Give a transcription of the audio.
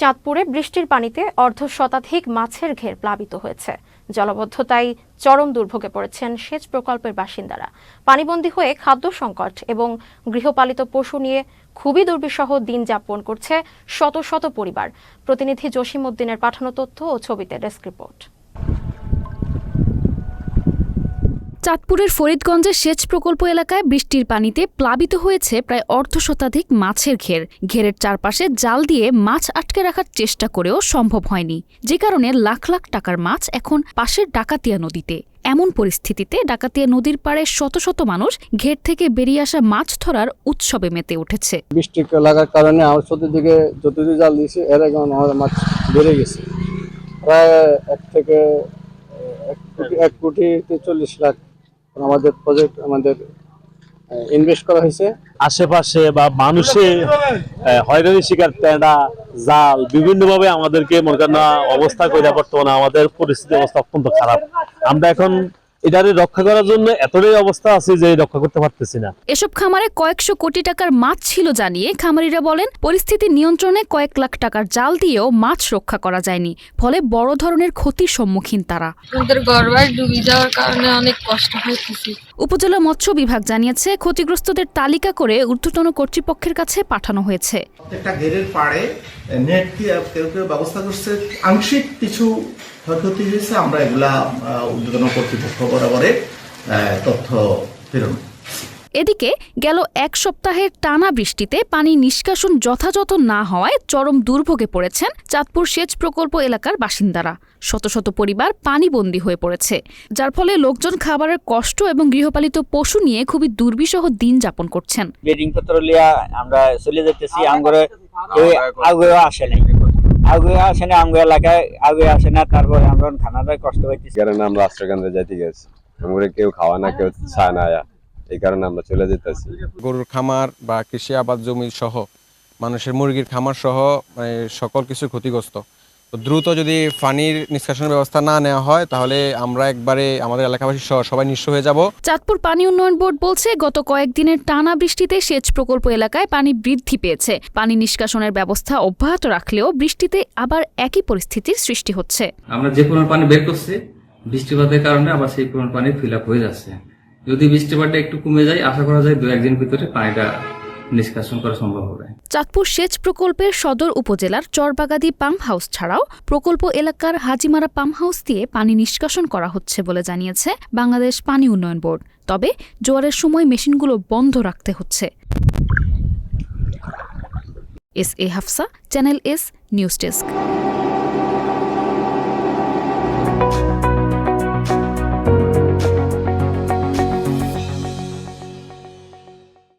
চাঁদপুরে বৃষ্টির পানিতে অর্ধ শতাধিক মাছের ঘের প্লাবিত হয়েছে। জলবদ্ধতায় চরম দুর্ভোগে পড়েছেন সেচ প্রকল্পের বাসিন্দারা। পানিবন্দী হয়ে খাদ্য সংকট এবং গৃহপালিত পশু নিয়ে খুবই দুর্বিষহ দিন যাপন করছে শত শত পরিবার। প্রতিনিধি জসিম উদ্দিনের পাঠানো তথ্য ও ছবিতে ডেস্ক রিপোর্ট। চাঁদপুরের ফরিদগঞ্জের সেচ প্রকল্প এলাকায় বৃষ্টির পানিতে প্লাবিত হয়েছে প্রায় অর্ধ শতাধিক মাছের ঘের। ঘেরের চারপাশে জাল দিয়ে মাছ আটকে রাখার চেষ্টা করেও সম্ভব হয়নি। যে কারণে লাখ লাখ টাকার মাছ এখন পাশের ডাকাতিয়া নদীতে। এমন পরিস্থিতিতে ডাকাতিয়া নদীর পাড়ে শত শত মানুষ ঘের থেকে বেরিয়ে আসা মাছ ধরার উৎসবে মেতে উঠেছে। বৃষ্টি লাগার কারণে আমার চতুর্দিকে জাল দিয়েছি, এর মাছ বেড়ে গেছে। প্রায় এক থেকে, এক কোটি এক কোটি চল্লিশ লাখ আমাদের প্রজেক্ট আমাদের ইনভেস্ট করা হয়েছে। আশেপাশে বা মানুষে হয়রানি শিকার টেন্ডা জাল, বিভিন্নভাবে আমাদেরকে মনে করেন অবস্থা করে বর্তমানে আমাদের পরিস্থিতি অবস্থা অত্যন্ত খারাপ। আমরা এখন এটারে রক্ষা করার জন্য এতটাই অবস্থা আছে যে রক্ষা করতে পারতেছি না। এসব খামারে কয়েকশো কোটি টাকার মাছ ছিল জানিয়ে খামারিরা বলেন পরিস্থিতি নিয়ন্ত্রণে কয়েক লাখ টাকার জাল দিয়েও মাছ রক্ষা করা যায়নি ফলে বড় ধরনের ক্ষতির সম্মুখীন তারা। আমাদের ঘরবাড়ি ডুবে যাওয়ার কারণে অনেক কষ্ট হইতেছে। উপজেলা মৎস্য বিভাগ জানিয়েছে, ক্ষতিগ্রস্তদের তালিকা করে ঊর্ধ্বতন কর্তৃপক্ষের কাছে পাঠানো হয়েছে। একটা ঘেরের পাড়ে নেট কেউ কেউ ব্যবস্থা করছে? আংশিক কিছু ক্ষয়ক্ষতি হয়েছে, আমরা এগুলা ঊর্ধ্বতন কর্তৃপক্ষ তথ্য প্রেরণ এদিকে গেল এক সপ্তাহের টানা বৃষ্টিতে পানি নিষ্কাশন যথাযথ না হওয়ায় চরম দুর্ভোগে পড়েছেন চাঁদপুর সেচ প্রকল্প এলাকার বাসিন্দারা। শত শত পরিবার পানিবন্দী হয়ে পড়েছে যার ফলে লোকজন খাবারের কষ্ট এবং গৃহপালিত পশু নিয়ে খুবই দুর্বিষহ দিন যাপন করছেন। বেডিং পত্র লিয়া আমরা চলে যেতেছি আমগরে আসে নাই। আগে আসে না আমগো এলাকায় আগে আসে না তারপরে আমরা খানাটা কষ্ট পাইতেছি। কারণে আমরা আশ্রয়কেন্দ্রে যাইতে গেছি। আমরা কেউ খাওয়া না কেউ চায় না আয়া। এই কারণে আমরা চলে যেতেছি। গরুর খামার বা কৃষি আবাদ জমি সহ মানুষের মুরগির খামার সহ মানে সকল কিছু ক্ষতিগ্রস্ত। তো দ্রুত যদি পানির নিষ্কাশনের ব্যবস্থা না নেওয়া হয় তাহলে আমরা একবারে আমাদের এলাকাবাসী সহ সবাই নিঃস্ব হয়ে যাব। চাঁদপুর পানি উন্নয়ন বোর্ড বলছে গত কয়েকদিনের টানা বৃষ্টিতে সেচ প্রকল্প এলাকায় পানি বৃদ্ধি পেয়েছে। পানি নিষ্কাশনের ব্যবস্থা অব্যাহত রাখলেও বৃষ্টিতে আবার একই পরিস্থিতির সৃষ্টি হচ্ছে। আমরা যে পরিমাণ পানি বের করছি বৃষ্টিপাতের কারণে আবার সেই পরিমাণ পানি ফিল আপ হয়ে যাচ্ছে। যদি বৃষ্টিপাতটা একটু কমে যায়, আশা করা যায় দু একদিন ভিতরে পানিটা নিষ্কাশন করা সম্ভব হবে। চাঁদপুর সেচ প্রকল্পের সদর উপজেলার চরবাগাদি পাম্প হাউস ছাড়াও প্রকল্প এলাকার হাজিমারা পাম্প হাউস দিয়ে পানি নিষ্কাশন করা হচ্ছে বলে জানিয়েছে বাংলাদেশ পানি উন্নয়ন বোর্ড। তবে জোয়ারের সময় মেশিনগুলো বন্ধ রাখতে হচ্ছে। S A Hafsa, channel S, news desk.